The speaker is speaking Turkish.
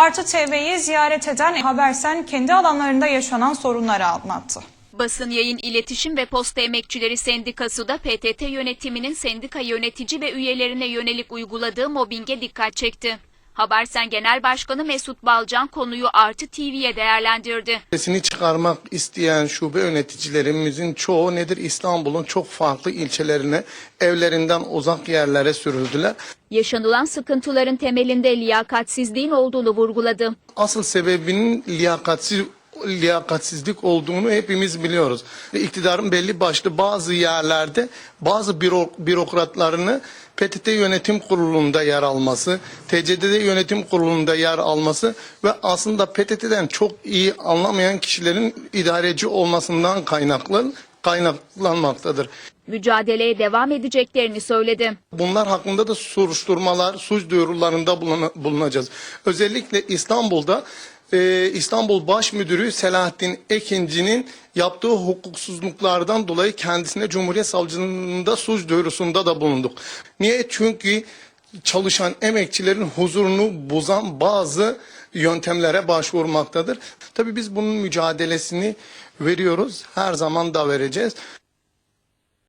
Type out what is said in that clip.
Artı TV'yi ziyaret eden Habersen kendi alanlarında yaşanan sorunları anlattı. Basın Yayın İletişim ve Posta Emekçileri Sendikası da PTT yönetiminin sendika yönetici ve üyelerine yönelik uyguladığı mobbinge dikkat çekti. Habersen Genel Başkanı Mesut Balcan konuyu Artı TV'ye değerlendirdi. Sesini çıkarmak isteyen şube yöneticilerimizin çoğu nedir? İstanbul'un çok farklı ilçelerine, evlerinden uzak yerlere sürüldüler. Yaşanılan sıkıntıların temelinde liyakatsizliğin olduğunu vurguladı. Asıl sebebinin liyakatsiz liyakatsizlik olduğunu hepimiz biliyoruz. İktidarın belli başlı bazı yerlerde bazı büro, bürokratlarını PTT yönetim kurulunda yer alması, TCDD yönetim kurulunda yer alması ve aslında PTT'den çok iyi anlamayan kişilerin idareci olmasından kaynaklı kaynaklanmaktadır. Mücadeleye devam edeceklerini söyledi. Bunlar hakkında da soruşturmalar, suç duyurularında buluna- bulunacağız. Özellikle İstanbul'da e, İstanbul Baş Müdürü Selahattin Ekinci'nin yaptığı hukuksuzluklardan dolayı kendisine Cumhuriyet Savcılığında suç duyurusunda da bulunduk. Niye? Çünkü çalışan emekçilerin huzurunu bozan bazı yöntemlere başvurmaktadır. Tabii biz bunun mücadelesini veriyoruz. Her zaman da vereceğiz.